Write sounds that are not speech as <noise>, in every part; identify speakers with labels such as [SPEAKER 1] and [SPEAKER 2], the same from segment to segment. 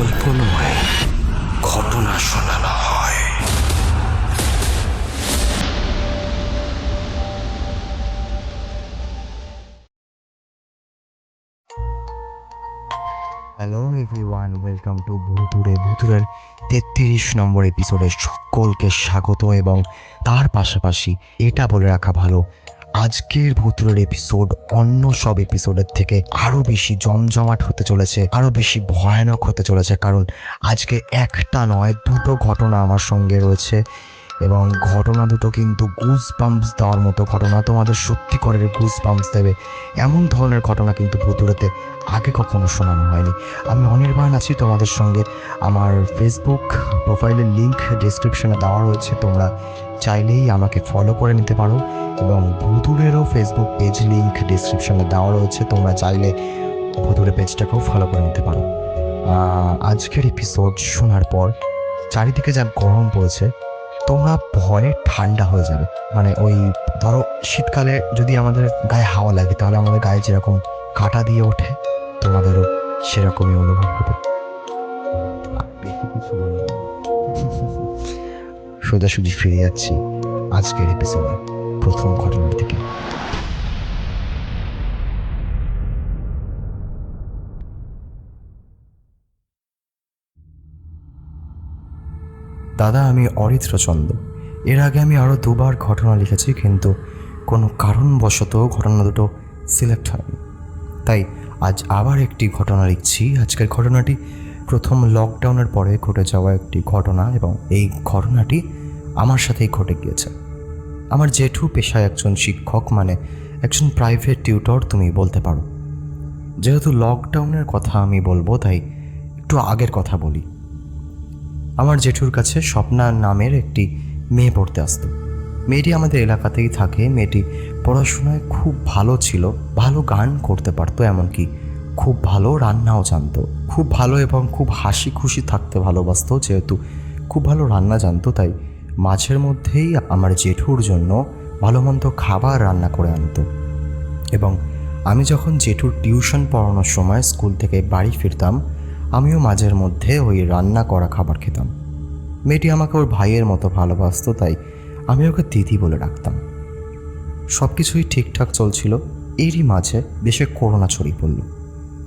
[SPEAKER 1] গল্প নয় ঘটনা শোনানো হয়।
[SPEAKER 2] হ্যালো এভরিওয়ান ওয়েলকাম টু ভুতুরে ভুতুরের তেত্রিশ নম্বর এপিসোডে সকলকে স্বাগত এবং তার পাশাপাশি এটা বলে রাখা ভালো আজকের ভুতুরের এপিসোড অন্য সব এপিসোডের থেকে আরও বেশি জমজমাট হতে চলেছে আরও বেশি ভয়ানক হতে চলেছে। কারণ আজকে একটা নয়, দুটো ঘটনা আমার সঙ্গে রয়েছে। এবং ঘটনা দুটো কিন্তু গুজ পাম্পস দেওয়ার মতো ঘটনা। তোমাদের সত্যি করে গুজ পাম্পস দেবে। এমন ধরনের ঘটনা কিন্তু ভুতুরেতে আগে কখনো শোনানো হয়নি। আমি অনির্বাণ আছি তোমাদের সঙ্গে। আমার ফেসবুক প্রোফাইলের লিঙ্ক ডিসক্রিপশনে দেওয়া রয়েছে। তোমরা চাইলেই আমাকে ফলো করে নিতে পারো এবং ভুতুরেরও ফেসবুক পেজ লিঙ্ক ডিসক্রিপশনে দেওয়া রয়েছে। তোমরা চাইলে ভুতুরে পেজটাকেও ফলো করে নিতে পারো। আজকের এপিসোড শোনার পর চারিদিকে যা গরম পড়েছে তোমরা ভয়ে ঠান্ডা হয়ে যাবে মানে ওই ধরো শীতকালে যদি আমাদের গায়ে হাওয়া লাগে, তাহলে আমাদের গায়ে যেরকম কাটা দিয়ে ওঠে, তোমাদেরও সেরকমই অনুভব হবে। সোজাসুজি ফিরে যাচ্ছি আজকের এপিসোডে প্রথম ঘটনার দিকে দাদা, আমি অরিত্রচন্দ্র এর আগে আমি আরও দুবার ঘটনা লিখেছি, কিন্তু কোনো কারণবশত ঘটনা দুটো সিলেক্ট হয়নি। তাই আজ আবার একটি ঘটনা লিখছি। আজকের ঘটনাটি প্রথম লকডাউনের পরে ঘটে যাওয়া একটি ঘটনা এবং এই ঘটনাটি আমার সাথেই ঘটে গিয়েছে। আমার জেঠু পেশায় একজন শিক্ষক মানে একজন প্রাইভেট টিউটর তুমি বলতে পারো। যেহেতু লকডাউনের কথা আমি বলব, তাই একটু আগের কথা বলি। আমার জেঠুর কাছে স্বপ্না নামের একটি মেয়ে পড়তে আসতো। মেয়েটি আমাদের এলাকাতেই থাকে। মেয়েটি পড়াশোনায় খুব ভালো ছিল, ভালো গান করতে পারতো, এমনকি খুব ভালো রান্নাও জানতো। খুব ভালো এবং খুব হাসি খুশি থাকতে ভালোবাসতো, যেহেতু খুব ভালো রান্না জানতো, তাই মাঝের মধ্যেই আমার জেঠুর জন্য ভালো মন্দ খাবার রান্না করে আনতো। এবং আমি যখন জেঠুর টিউশন পড়ানোর সময় স্কুল থেকে বাড়ি ফিরতাম, আমিও মাঝের মধ্যে ওই রান্না করা খাবার খেতাম। মেয়েটি আমাকে ওর ভাইয়ের মতো ভালোবাসতো, তাই আমি ওকে দিদি বলে ডাকতাম। সব কিছুই ঠিকঠাক চলছিল, এরই মাঝে দেশে করোনা ছড়িয়ে পড়ল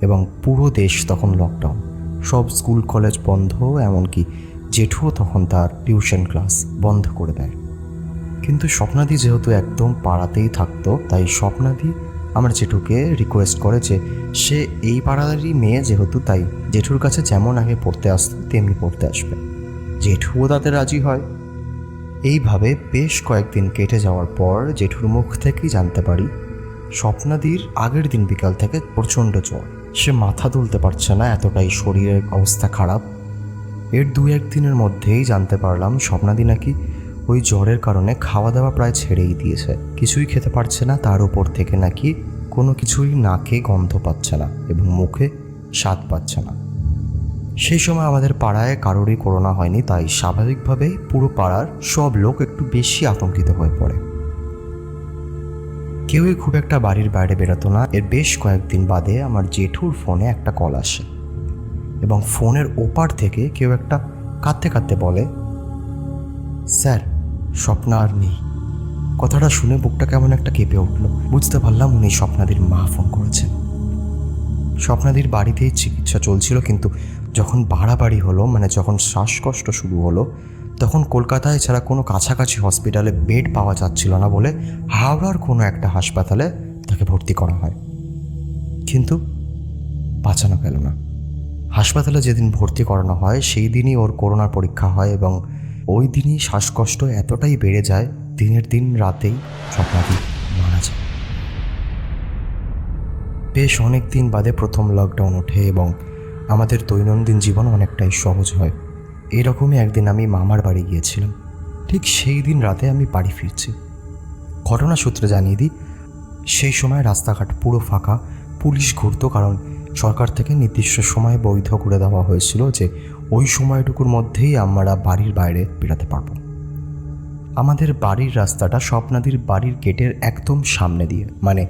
[SPEAKER 2] এবং পুরো দেশ তখন লকডাউন সব স্কুল, কলেজ বন্ধ, এমনকি জেঠুও তখন তার টিউশন ক্লাস বন্ধ করে দেয়। কিন্তু স্বপ্নাদি যেহেতু একদম পাড়াতেই থাকতো, তাই স্বপ্নাদি আমার জেঠুকে রিকোয়েস্ট করে যে সে এই পাড়ারই মেয়ে যেহেতু, তাই জেঠুর কাছে যেমন আগে পড়তে আসতো, তেমনি পড়তে আসবে। জেঠুও তাতে রাজি হয়। এইভাবে বেশ কয়েকদিন কেটে যাওয়ার পর জেঠুর মুখ থেকেই জানতে পারি, স্বপ্নাদির আগের দিন বিকাল থেকে প্রচণ্ড জ্বর। সে মাথা তুলতে পারছে না, এতটাই শরীরের অবস্থা খারাপ। এর দু একদিনের মধ্যেই জানতে পারলাম স্বপ্নাদি নাকি ওই জ্বরের কারণে খাওয়া দাওয়া প্রায় ছেড়েই দিয়েছে। কিছুই খেতে পারছে না, তার উপর থেকে নাকি কোনো কিছুই নাকে গন্ধ পাচ্ছে না এবং মুখে স্বাদ পাচ্ছে না। সেই সময় আমাদের পাড়ায় কারোরই করোনা হয়নি, তাই স্বাভাবিকভাবে পুরো পাড়ার সব লোক একটু বেশি আতঙ্কিত হয়ে পড়ে। কেউই খুব একটা বাড়ির বাইরে বেরোতো না। এর বেশ কয়েকদিন বাদে আমার জেঠুর ফোনে একটা কল আসে এবং ফোনের ওপার থেকে কেউ একটা কাঁদতে কাঁদতে বলে, স্যার, স্বপ্না আর নেই। কথাটা শুনে বুকটা কেমন একটা কেঁপে উঠল। বুঝতে পারলাম উনি স্বপ্নাদির মা ফোন করেছেন। স্বপ্নাদির বাড়িতেই চিকিৎসা চলছিল, কিন্তু যখন বাড়াবাড়ি হলো মানে যখন শ্বাসকষ্ট শুরু হলো, তখন কলকাতায় ছাড়া কোনো কাছাকাছি হসপিটালে বেড পাওয়া যাচ্ছিল না বলে হাওড়ার কোনো একটা হাসপাতালে তাকে ভর্তি করা হয়। কিন্তু বাঁচানো গেল না। হাসপাতালে যেদিন ভর্তি করানো হয়, সেই দিনই ওর করোনার পরীক্ষা হয় এবং ওই দিনই শ্বাসকষ্ট এতটাই বেড়ে যায়, দিনের দিন রাতেই স্বপ্নাদি মারা যায়। বেশ অনেক দিন বাদে প্রথম লকডাউন ওঠে এবং আমাদের দৈনন্দিন জীবন অনেকটাই সহজ হয়। এরকমই একদিন আমি মামার বাড়ি গিয়েছিলাম। ঠিক সেই দিন রাতে আমি বাড়ি ফিরছি। ঘটনা সূত্রে জানিয়ে দিই, সেই সময় রাস্তাঘাট পুরো ফাঁকা, পুলিশ ঘুরতো কারণ সরকার থেকে নির্দিষ্ট সময় বৈধ করে দেওয়া হয়েছিল যে ওই সময়টুকুর মধ্যেই আমরা বাড়ির বাইরে বেরাতে পারব। আমাদের বাড়ির রাস্তাটা স্বপ্নাদির বাড়ির গেটের একদম সামনে দিয়ে মানে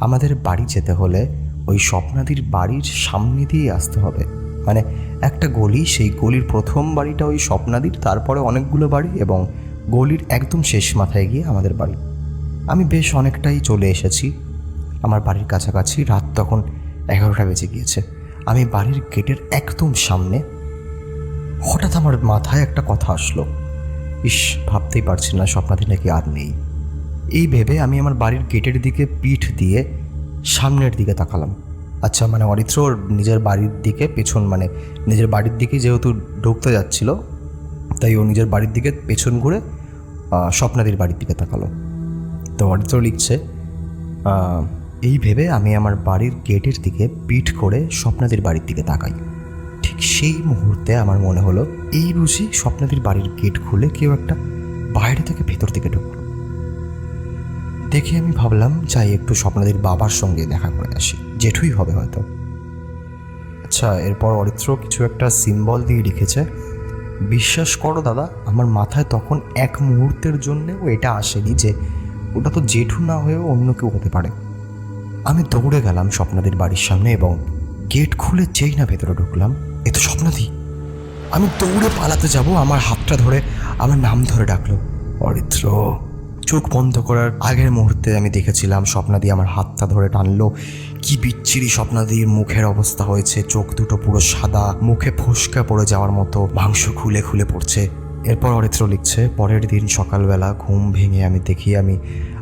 [SPEAKER 2] আমাদের বাড়ি যেতে হলে ওই স্বপ্নাদির বাড়ির সামনে দিয়ে আসতে হবে। মানে একটা গলি, সেই গলির প্রথম বাড়িটা ওই স্বপ্নাদির, তারপরে অনেকগুলো বাড়ি এবং গলির একদম শেষ মাথায় গিয়ে আমাদের বাড়ি। আমি বেশ অনেকটাই চলে এসেছি। আমার বাড়ির কাছাকাছি রাত তখন এগারোটা বেজে গিয়েছে। আমি বাড়ির গেটের একদম সামনে হঠাৎ আমার মাথায় একটা কথা আসলো। ইস, ভাবতেই পারছি না স্বপ্নাদি নাকি আর নেই। এই ভেবে আমি আমার বাড়ির গেটের দিকে পিঠ দিয়ে সামনের দিকে তাকালাম। আচ্ছা মানে অরিত্র নিজের বাড়ির দিকে পেছন মানে নিজের বাড়ির দিকে যেহেতু ঢুকতে যাচ্ছিল, তাই ও নিজের বাড়ির দিকে পেছন ঘুরে স্বপ্নাদির বাড়ির দিকে তাকালো। তো অরিত্র লিখছে এই ভেবে আমি আমার বাড়ির গেটের দিকে পিঠ করে স্বপ্নাদির বাড়ির দিকে তাকাই। ঠিক সেই মুহূর্তে আমার মনে হলো, এই বুঝি স্বপ্নাদির বাড়ির গেট খুলে কেউ একটা বাইরে থেকে ভেতর দিকে ঢুকলো। দেখে আমি ভাবলাম চাই একটু স্বপ্নাদির বাবার সঙ্গে দেখা করে আসি। জেঠুই হবে হয়তো। আচ্ছা এরপর অরিত্র কিছু একটা সিম্বল দিয়ে লিখেছে, বিশ্বাস করো দাদা, আমার মাথায় তখন এক মুহূর্তের জন্যেও এটা আসেনি যে ওটা তো জেঠু না হয়েও অন্য কেউ হতে পারে। আমি দৌড়ে গেলাম স্বপ্নাদির বাড়ির সামনে এবং গেট খুলে যেই না ভেতরে ঢুকলাম, এ তো স্বপ্নাদি। আমি দৌড়ে পালাতে যাব, আমার হাতটা ধরে আমার নাম ধরে ডাকলো, অরিত্র। চোখ বন্ধ করার আগের মুহূর্তে আমি দেখেছিলাম স্বপ্নাদি আমার হাতটা ধরে টানলো। কি বিচ্ছিরি স্বপ্নাদির মুখের অবস্থা হয়েছে। চোখ দুটো পুরো সাদা, মুখে ফোসকা পড়ে যাওয়ার মতো, মাংস খুলে খুলে পড়ছে। এরপর অরিত্র লিখছে, পরের দিন সকালবেলা ঘুম ভেঙে আমি দেখি আমি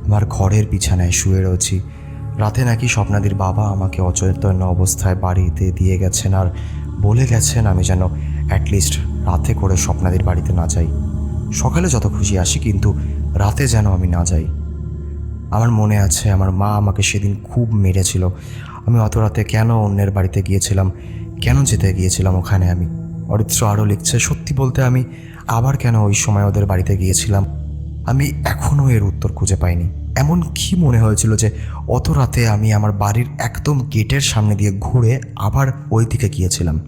[SPEAKER 2] আমার ঘরের বিছানায় শুয়ে রয়েছি। রাতে নাকি স্বপ্নাদির বাবা আমাকে অচৈতন্য অবস্থায় বাড়িতে দিয়ে গেছেন আর বলে গেছেন আমি যেন অ্যাটলিস্ট রাতে করে স্বপ্নাদির বাড়িতে না যাই। সকালে যত খুশি আসি, কিন্তু রাতে যেন আমি না যাই। আমার মনে আছে, আমার মা আমাকে সেদিন খুব মেরেছিল। আমি অত রাতে কেন অন্যের বাড়িতে গিয়েছিলাম? কেন যেতে গিয়েছিলাম ওখানে আমি? অরিত্র আরও লিখছে, সত্যি বলতে আমি আবার কেন ওই সময় ওদের বাড়িতে গিয়েছিলাম? আমি এখনও এর উত্তর খুঁজে পাইনি। এমন কি মনে হয়েছিল যে অত রাতে আমি আমার বাড়ির একদম গেটের সামনে দিয়ে ঘুরে আবার ওই দিকে গিয়েছিলাম।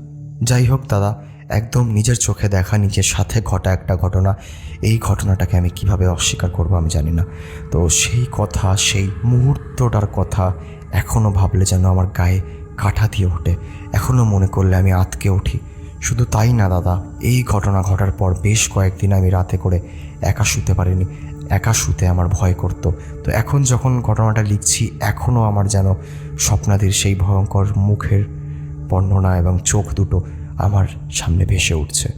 [SPEAKER 2] যাই হোক দাদা, একদম নিজের চোখে দেখা, নিজের সাথে ঘটা একটা ঘটনা। এই ঘটনাটাকে আমি কীভাবে অস্বীকার করব আমি জানি না। তো সেই কথা, সেই মুহূর্তটার কথা এখনও ভাবলে যেন আমার গায়ে কাঠা দিয়ে ওঠে। এখনও মনে করলে আমি আতকে উঠি। শুধু তাই না দাদা, এই ঘটনা ঘটার পর বেশ কয়েকদিন আমি রাতে করে একা শুতে পারিনি। একা শুতে আমার ভয় করতো। তো এখন যখন ঘটনাটা লিখছি এখনও আমার যেন স্বপ্নাদির সেই ভয়ঙ্কর মুখের বর্ণনা এবং চোখ দুটো আমার সামনে ভেসে উঠছে।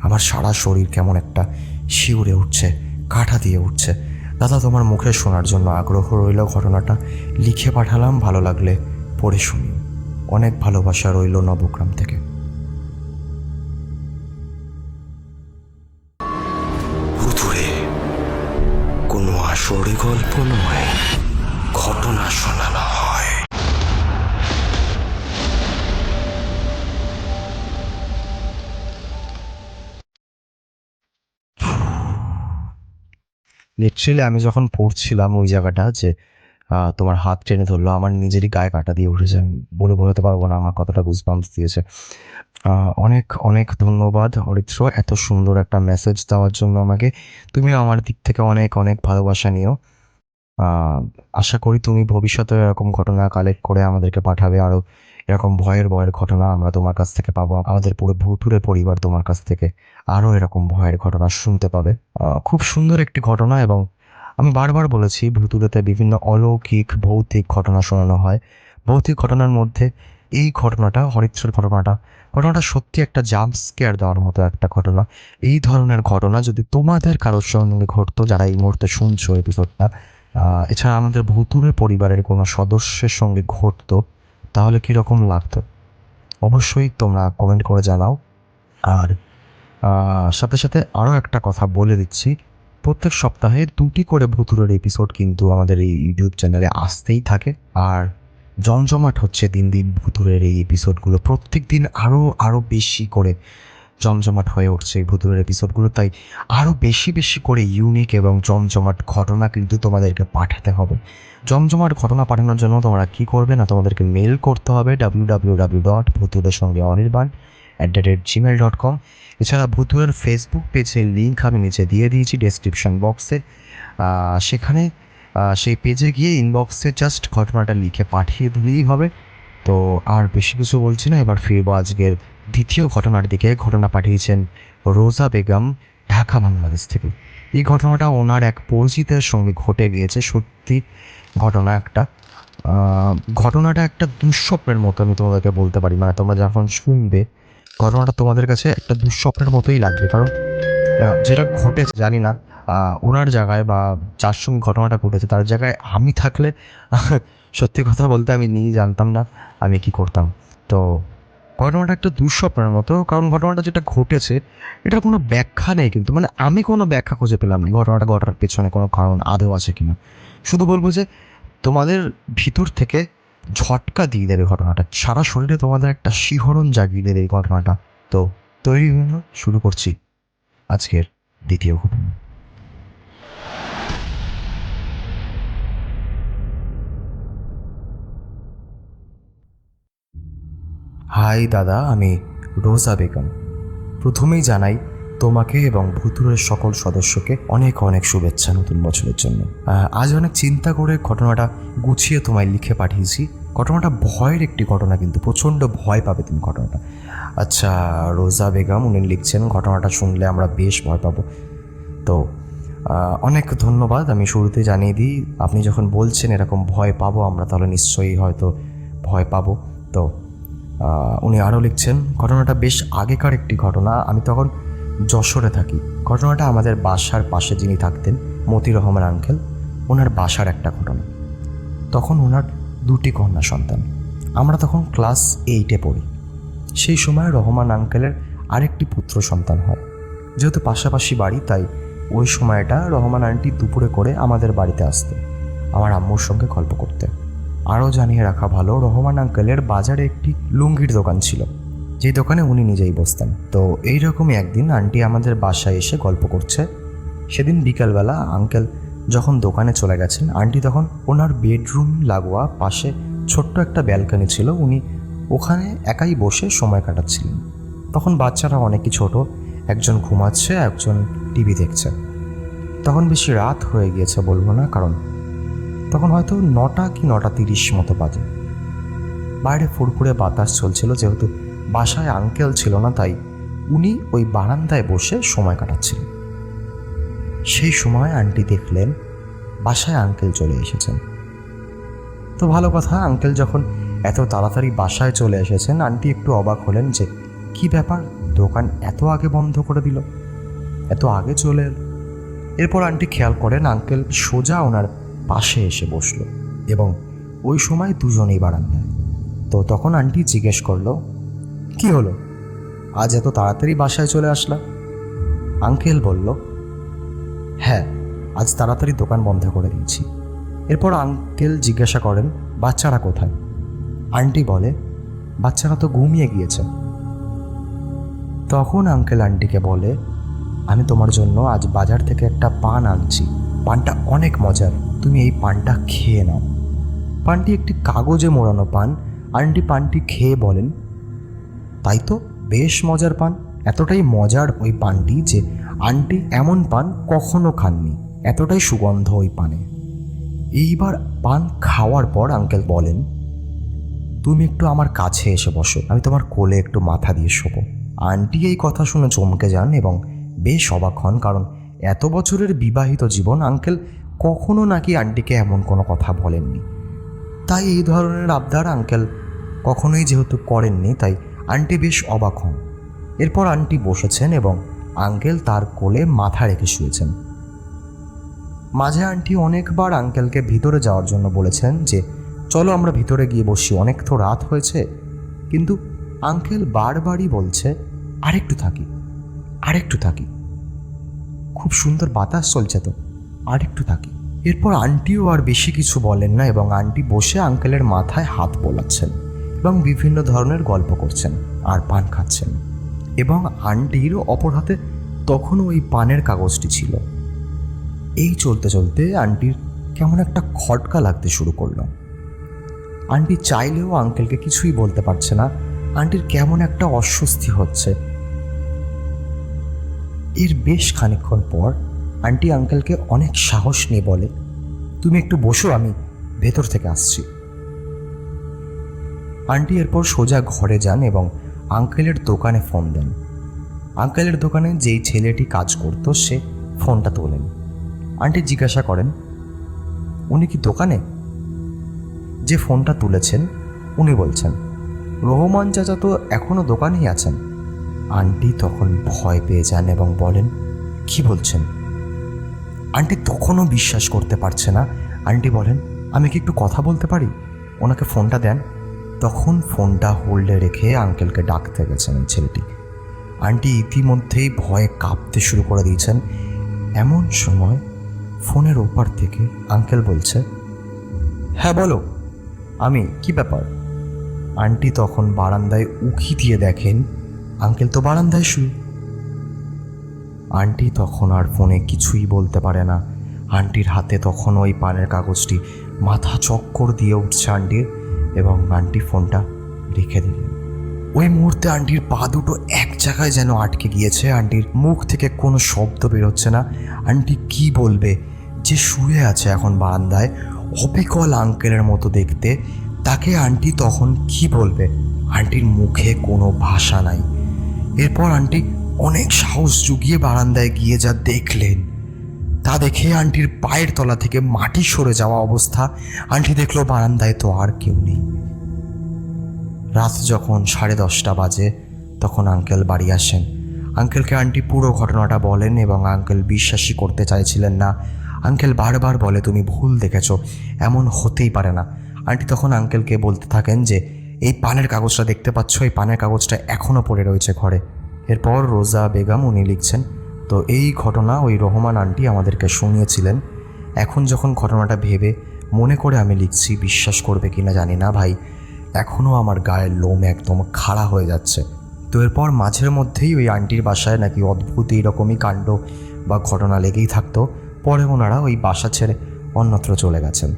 [SPEAKER 2] আমার সারা শরীর কেমন একটা শিউরে উঠছে কাঠা দিয়ে উঠছে। দাদা, তোমার মুখে শোনার জন্য আগ্রহ রইল ঘটনাটা। লিখে পাঠালাম, ভালো লাগলে পড়ে শুনি। অনেক ভালোবাসা রইল নবগ্রাম থেকে।
[SPEAKER 1] কোনো আসরে গল্প নয়, ঘটনা শোনানো
[SPEAKER 2] লিটারেলি আমি যখন পড়ছিলাম ওই জায়গাটা যে তোমার হাত টেনে ধরলো, আমার নিজেরই গায়ে কাটা দিয়ে উঠেছে। বলে বোঝাতে পারব না, আমার কতটা গুজবাম্পস দিয়েছে। অনেক অনেক ধন্যবাদ অরিত্র, এত সুন্দর একটা মেসেজ দেওয়ার জন্য আমাকে। তুমি আমার দিক থেকে অনেক অনেক ভালোবাসা নিও। আশা করি তুমি ভবিষ্যতে এরকম ঘটনা কালেক্ট করে আমাদেরকে পাঠাবে আরও এরকম ভয়ের ভয়ের ঘটনা আমরা তোমার কাছ থেকে পাবো। আমাদের পুরো ভুতুরে পরিবার তোমার কাছ থেকে আরও এরকম ভয়ের ঘটনা শুনতে পাবে। খুব সুন্দর একটি ঘটনা এবং আমি বারবার বলেছি ভুতুরেতে বিভিন্ন অলৌকিক, ভৌতিক ঘটনা শোনানো হয়। ভৌতিক ঘটনার মধ্যে এই ঘটনাটা হরিত্রের ঘটনাটা ঘটনাটা সত্যি একটা জাম্প স্কেয়ার দেওয়ার মতো একটা ঘটনা। এই ধরনের ঘটনা যদি তোমাদের কারোর সঙ্গে ঘটতো, যারা এই মুহূর্তে শুনছো এপিসোডটা এছাড়া আমাদের ভুতুরে পরিবারের কোনো সদস্যের সঙ্গে ঘটতো তাহলে কীরকম লাগতো? অবশ্যই তোমরা কমেন্ট করে জানাও। আর সাথে সাথে আরও একটা কথা বলে দিচ্ছি। প্রত্যেক সপ্তাহে দুটি করে ভুতুরের এপিসোড কিন্তু আমাদের এই ইউটিউব চ্যানেলে আসতেই থাকে। আর জমজমাট হচ্ছে দিন দিন ভুতুরের এই এপিসোডগুলো প্রত্যেক দিন আরও আরও বেশি করে জমজমাট হয়ে উঠছে এই ভুতুরের এপিসোডগুলো তাই আরও বেশি বেশি করে ইউনিক এবং জমজমাট ঘটনা কিন্তু তোমাদেরকে পাঠাতে হবে। জমজমাট ঘটনা পাঠানোর জন্য তোমরা কী করবে না, তোমাদেরকে মেল করতে হবে ডাব্লিউ ডাব্লিউ ডাব্লিউ ডট ভুতুরের সঙ্গে Anirban at the rate Gmail dot com এছাড়া ভুতুরের ফেসবুক পেজের লিঙ্ক আমি নিচে দিয়ে দিয়েছি ডেসক্রিপশন বক্সে সেখানে সেই পেজে গিয়ে ইনবক্সে জাস্ট ঘটনাটা লিখে পাঠিয়ে দিলেই হবে। তো আর বেশি কিছু বলছি না, এবার ফিরবো আজকের দ্বিতীয় ঘটনার দিকে ঘটনা পাঠিয়েছেন রোজা বেগম, ঢাকা, বাংলাদেশ থেকে। এই ঘটনাটা ওনার এক পরিচিতের সঙ্গে ঘটে গিয়েছে। সত্যি ঘটনা একটা। ঘটনাটা একটা দুঃস্বপ্নের মতো, আমি তোমাদেরকে বলতে পারি। মানে তোমরা যখন শুনবে, ঘটনাটা তোমাদের কাছে একটা দুঃস্বপ্নের মতোই লাগবে। কারণ যেটা ঘটেছে, জানি না ওনার জায়গায় বা যার সঙ্গে ঘটনাটা ঘটেছে, তার জায়গায় আমি থাকলে, <laughs> সত্যি কথা বলতে আমি নিজে জানতাম না আমি কি করতাম। তো ঘটনাটা একটা দুঃস্বপ্নের মতো, কারণ ঘটনাটা যেটা ঘটেছে, এটার কোনো ব্যাখ্যা নেই কিন্তু। মানে আমি কোনো ব্যাখ্যা খুঁজে পেলাম না ঘটনাটা ঘটার পেছনে কোনো কারণ, আদৌ আছে কিনা। শুধু বলব যে, তোমাদের ভিতর থেকে ঝটকা দিয়ে দেবে ঘটনাটা। সারা শরীরে তোমাদের একটা শিহরণ জাগিয়ে দেবে এই ঘটনাটা। তো তৈরি শুরু করছি আজকের দ্বিতীয় ঘটনা। হাই দাদা, আমি রোজা বেগম। প্রথমেই জানাই তোমাকে এবং ভুতুরের সকল সদস্যকে অনেক অনেক শুভেচ্ছা নতুন বছরের জন্য। আজ অনেক চিন্তা করে ঘটনাটা গুছিয়ে তোমায় লিখে পাঠিয়েছি। ঘটনাটা ভয়ের একটি ঘটনা কিন্তু, প্রচণ্ড ভয় পাবে তুমি ঘটনাটা। আচ্ছা রোজা বেগম, উনি লিখছেন, ঘটনাটা শুনলে আমরা বেশ ভয় পাবো। তো অনেক ধন্যবাদ। আমি শুরুতে জানিয়ে দিই, আপনি যখন বলছেন এরকম ভয় পাবো আমরা, তাহলে নিশ্চয়ই হয়তো ভয় পাবো। তো উনি আরও লিখছেন, ঘটনাটা বেশ আগেকার একটি ঘটনা। আমি তখন যশোরে থাকি। ঘটনাটা আমাদের বাসার পাশে যিনি থাকতেন মতি রহমান আঙ্কেল, ওনার বাসার একটা ঘটনা। তখন ওনার দুটি কন্যা সন্তান। আমরা তখন ক্লাস এইটে পড়ি। সেই সময় রহমান আঙ্কেলের আরেকটি পুত্র সন্তান হয়। যেহেতু পাশাপাশি বাড়ি, তাই ওই সময়টা রহমান আন্টি দুপুরে করে আমাদের বাড়িতে আসতো আমার আম্মুর সঙ্গে গল্প করতে আরও জানিয়ে রাখা ভালো, রহমান আঙ্কেলের বাজারে একটি লুঙ্গির দোকান ছিল। যে দোকানে উনি নিজেই বসতেন। তো এইরকমই একদিন আন্টি আমাদের বাসায় এসে গল্প করছে। সেদিন বিকালবেলা আঙ্কেল যখন দোকানে চলে গেছেন আন্টি তখন ওনার বেডরুম লাগোয়া পাশে ছোট্ট একটা ব্যালকনি ছিল। উনি ওখানে একাই বসে সময় কাটাচ্ছিলেন। তখন বাচ্চারা অনেকই ছোট, একজন ঘুমাচ্ছে, একজন টিভি দেখছে। তখন বেশি রাত হয়ে গিয়েছে বলব না, কারণ তখন হয়তো নটা কি নটা তিরিশ মতো বাজে। বাইরে ফুরফুরে বাতাস চলছিল, যেহেতু বাসায় আঙ্কেল ছিল না, তাই উনি ওই বারান্দায় বসে সময় কাটাচ্ছিলেন। সেই সময় আন্টি দেখলেন বাসায় আঙ্কেল চলে এসেছেন। তো ভালো কথা, আঙ্কেল যখন এত তাড়াতাড়ি বাসায় চলে এসেছেন, আন্টি একটু অবাক হলেন যে কি ব্যাপার, দোকান এত আগে বন্ধ করে দিল, এত আগে চলে এরপর আন্টি খেয়াল করেন, আঙ্কেল সোজা ওনার পাশে এসে বসল এবং ওই সময় দুজনেই বারান্দায়। তো তখন আন্টি জিজ্ঞেস করল, কি হলো? আজ এত তাড়াতাড়ি বাসায় চলে আসলা? আঙ্কেল বলল হ্যাঁ আজ তাড়াতাড়ি দোকান বন্ধ করে দিয়েছি। এরপর আঙ্কেল জিজ্ঞাসা করেন, বাচ্চারা কোথায়? আন্টি বলে, বাচ্চারা তো ঘুমিয়ে গিয়েছে। তখন আঙ্কেল আন্টিকে বলে, আমি তোমার জন্য আজ বাজার থেকে একটা পান আনছি। পানটা অনেক মজার। তুমি এই পানটা খেয়ে নাও। পানটি একটি কাগজে মোড়ানো পান। আন্টি পানটি খেয়ে বলেন, তাই তো, বেশ মজার পান। এতটাই মজার ওই পানটি যে আন্টি এমন পান কখনো খাননি। এতটাই সুগন্ধ ওই পানে। এইবার পান খাওয়ার পর আঙ্কেল বলেন, তুমি একটু আমার কাছে এসে বসো। আমি তোমার কোলে একটু মাথা দিয়ে শোবো। আন্টি এই কথা শুনে চমকে যান এবং বেশ অবাক হন, কারণ এত বছরের বিবাহিত জীবন আঙ্কেল কখনো নাকি আন্টিকে এমন কোনো কথা বলেননি? তাই এই ধরনের আবদার আঙ্কেল কখনোই যেহেতু করেননি, তাই আন্টি বেশ অবাক হন। এরপর আন্টি বসেছেন এবং আঙ্কেল তার কোলে মাথা রেখে শুয়েছেন। মাঝে আন্টি অনেকবার আঙ্কেলকে ভিতরে যাওয়ার জন্য বলেছেন যে, চলো আমরা ভিতরে গিয়ে বসি অনেক তো রাত হয়েছে। কিন্তু আঙ্কেল বারবারই বলছে, আরেকটু থাকি আরেকটু থাকি। খুব সুন্দর বাতাস চলছে তো। আরেকটু থাকি। এরপর আন্টিও আর বেশি কিছু বলেন না এবং আন্টি বসে আঙ্কেলের মাথায় হাত বোলাচ্ছেন এবং বিভিন্ন ধরনের গল্প করছেন আর পান খাচ্ছেন। এবং আন্টির অপর হাতে তখনও ওই পানের কাগজটি ছিল। এই চলতে চলতে আন্টির কেমন একটা খটকা লাগতে শুরু করল। আন্টি চাইলেও আঙ্কেলকে কিছুই বলতে পারছে না। আন্টির কেমন একটা অস্বস্তি হচ্ছে। এর বেশ খানিকক্ষণ পর আন্টি আঙ্কেলকে অনেক সাহস নিয়ে বলে, তুমি একটু বসো, আমি ভেতর থেকে আসছি। আন্টি এরপর সোজা ঘরে যান এবং আঙ্কেলের দোকানে ফোন দেন। আঙ্কেলের দোকানে যেই ছেলেটি কাজ করতো, সে ফোনটা তোলেন। আন্টি জিজ্ঞাসা করেন, উনি কি দোকানে? যে ফোনটা তুলেছেন, উনি বলছেন, রহমান চাচা তো এখনও দোকানেই আছেন। আন্টি তখন ভয় পেয়ে যান এবং বলেন, কি বলছেন? আন্টি তখনও বিশ্বাস করতে পারছে না। আন্টি বলেন, আমি কি একটু কথা বলতে পারি? ওনাকে ফোনটা দেন। তখন ফোনটা হোল্ডে রেখে আঙ্কেলকে ডাকতে গেছেন ছেলেটি। আন্টি ইতিমধ্যেই ভয়ে কাঁপতে শুরু করে দিয়েছেন। এমন সময় ফোনের ওপার থেকে আঙ্কেল বলছে হ্যাঁ বলো। আমি, কি ব্যাপার? আন্টি তখন বারান্দায় উকি দিয়ে দেখেন আঙ্কেল তো বারান্দায় শুয়ে আন্টি তখন আর ফোনে কিছুই বলতে পারে না। আন্টির হাতে তখন ওই পানের কাগজটি। মাথা চক্কর দিয়ে উঠছে আন্টির এবং আন্টি ফোনটা রেখে দিলেন। ওই মুহূর্তে আন্টির পা দুটো এক জায়গায় যেন আটকে গিয়েছে। আন্টির মুখ থেকে কোনো শব্দ বেরোচ্ছে না। আন্টি কি বলবে? যে শুয়ে আছে এখন বারান্দায়, অবিকল আঙ্কেলের মতো দেখতে। তাকে আন্টি তখন কি বলবে? আন্টির মুখে কোনো ভাষা নাই। এরপর আন্টি অনেক সাহস জুগিয়ে বারান্দায় গিয়ে যা দেখলেন, তা দেখে আন্টির পায়ের তলা থেকে মাটি সরে যাওয়া অবস্থা আন্টি দেখল বারান্দায় তো আর কেউ নেই। রাত যখন সাড়ে দশটা বাজে, তখন আঙ্কেল বাড়ি আসেন। আঙ্কেলকে আন্টি পুরো ঘটনাটা বলেন এবং আঙ্কেল বিশ্বাসই করতে চাইছিলেন না। আঙ্কেল বারবার বলে, তুমি ভুল দেখেছ, এমন হতেই পারে না। আন্টি তখন আঙ্কেলকে বলতে থাকেন যে, এই পানের কাগজটা দেখতে পাচ্ছ? এই পানের কাগজটা এখনও পড়ে রয়েছে ঘরে। এরপর রোজা বেগম উনি লিখছেন, তো এই ঘটনা ওই রহমান আন্টি আমাদেরকে শুনিয়েছিলেন। এখন যখন ঘটনাটা ভেবে মনে করে আমি লিখছি, বিশ্বাস করবে কি না জানি না ভাই এখনও আমার গায়ের লোম একদম খাড়া হয়ে যাচ্ছে। তো এরপর মাঝের মধ্যেই ওই আন্টির বাসায় নাকি অদ্ভুত এইরকমই কাণ্ড বা ঘটনা লেগেই থাকতো। পরে ওনারা ওই বাসা ছেড়ে অন্যত্র চলে গেছেন।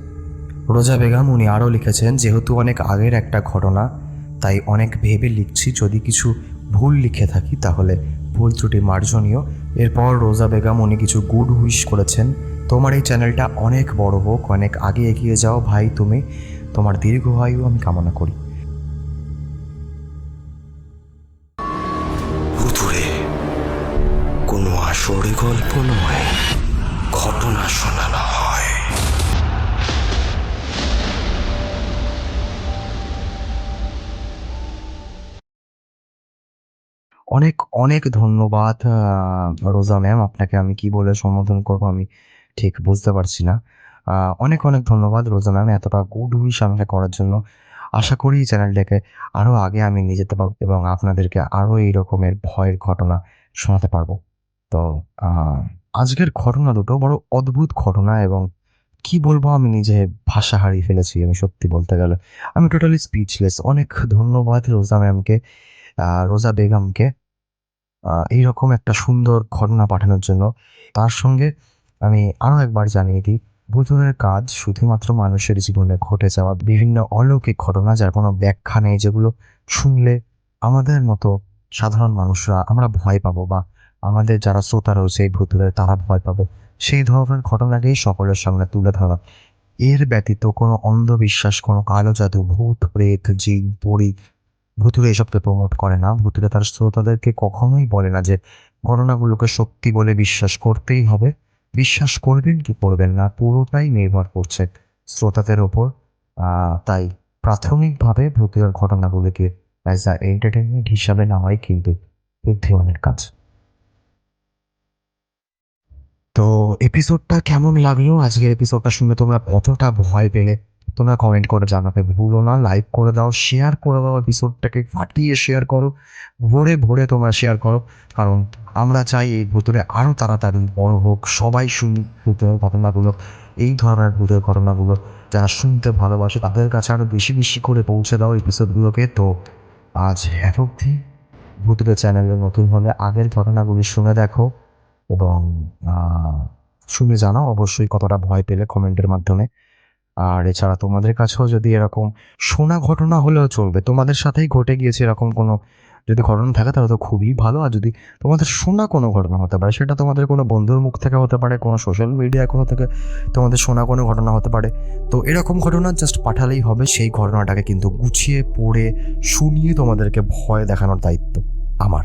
[SPEAKER 2] রোজা বেগম উনি আরও লিখেছেন, যেহেতু অনেক আগের একটা ঘটনা, তাই অনেক ভেবে লিখছি। যদি কিছু ভুল লিখে থাকি, তাহলে ভুল ত্রুটি মার্জনীয়। এরপর রোজা বেগম উনি কিছু গুড উইশ করেছেন। তোমার এই চ্যানেলটা অনেক বড় হোক, অনেক আগে এগিয়ে যাও ভাই তুমি। তোমার দীর্ঘায়ু আমি কামনা করি।
[SPEAKER 1] কোনো আসরে গল্প নয়, ঘটনা শোনানো।
[SPEAKER 2] অনেক অনেক ধন্যবাদ রোজা ম্যাম। আপনাকে আমি কি বলে সম্বোধন করব আমি ঠিক বুঝতে পারছি না। অনেক অনেক ধন্যবাদ রোজা ম্যাম, এতটা গুড উইশ আমাকে করার জন্য। আশা করি চ্যানেলটাকে আরও আগে আমি নিয়ে যেতে পারব এবং আপনাদেরকে আরও এই রকমের ভয়ের ঘটনা শোনাতে পারব। তো আজকের ঘটনা দুটো বড় অদ্ভুত ঘটনা এবং কি বলব আমি নিজে ভাষা হারিয়ে ফেলেছি, আমি সত্যি বলতে গেলে। আমি টোটালি স্পিচলেস অনেক ধন্যবাদ রোজা ম্যামকে। রোজা বেগমকে এইরকম একটা সুন্দর ঘটনা পাঠানোর জন্য। তার সঙ্গে আমি আরও একবার জানিয়ে দিই ভূতের কাজ শুধুমাত্র মানুষের জীবনে ঘটে যাওয়া বিভিন্ন অলৌকিক ঘটনা, যার কোনো ব্যাখ্যা নেই, যেগুলো শুনলে আমাদের মতো সাধারণ মানুষরা আমরা ভয় পাবো বা আমাদের যারা শ্রোতা রয়েছে এই ভূতুরের তারা ভয় পাবে। সেই ধরনের ঘটনাকেই সকলের সামনে তুলে ধরা। এর ব্যতীত কোনো অন্ধবিশ্বাস, কোনো কালো জাদু, ভূত, প্রেত, জিন, পরি ভুতুরে এসবকে প্রমোট করে না। ভুতুরে তার শ্রোতাদেরকে কখনোই বলে না যে, ঘটনাগুলোকে সত্যি বলে বিশ্বাস করতেই হবে। বিশ্বাস করবেন কি করবেন না, পুরোটাই নির্ভর করছে শ্রোতাদের ওপর। তাই প্রাথমিকভাবে ভূতের ঘটনাগুলোকে অ্যাজ আ এন্টারটেনমেন্ট হিসাবে নেওয়াই কিন্তু বুদ্ধিমানের কাজ। তো এপিসোডটা কেমন লাগল? আজকের এপিসোডটা শুনে তোমরা কতটা ভয় পেলে? তোমরা কমেন্ট করে জানাতে ভুলো না লাইক করে দাও শেয়ার করে দাও এপিসোডটাকে ফাটিয়ে শেয়ার করো, ভরে ভরে তোমরা শেয়ার করো। কারণ আমরা চাই এই ভূতরে আরও তাড়াতাড়ি বড় হোক, সবাই শুনি ভূতের ঘটনাগুলো, এই ধরনের ভূতের ঘটনাগুলো। যারা শুনতে ভালোবাসে, তাদের কাছে আরও বেশি বেশি করে পৌঁছে দাও এপিসোডগুলোকে তো আজ এত অবধি। ভূতের চ্যানেলে নতুন হলে আগের ঘটনাগুলি শুনে দেখো এবং শুনে জানাও। অবশ্যই কতটা ভয় পেলে কমেন্টের মাধ্যমে। আর এছাড়া তোমাদের কাছেও যদি এরকম শোনা ঘটনা হলেও চলবে, তোমাদের সাথেই ঘটে গিয়েছে এরকম কোনো যদি ঘটনা থাকে, তাহলে তো খুবই ভালো। আর যদি তোমাদের শোনা কোনো ঘটনা হতে পারে, সেটা তোমাদের কোনো বন্ধুর মুখ থেকে হতে পারে, কোনো সোশ্যাল মিডিয়া কোথা থেকে তোমাদের শোনা কোনো ঘটনা হতে পারে, তো এরকম ঘটনা জাস্ট পাঠালেই হবে। সেই ঘটনাটাকে কিন্তু গুছিয়ে, পড়ে, শুনিয়ে তোমাদেরকে ভয় দেখানোর দায়িত্ব আমার।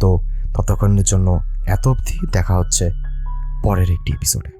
[SPEAKER 2] তো ততক্ষণের জন্য এত অবধি দেখা হচ্ছে পরের একটি এপিসোডে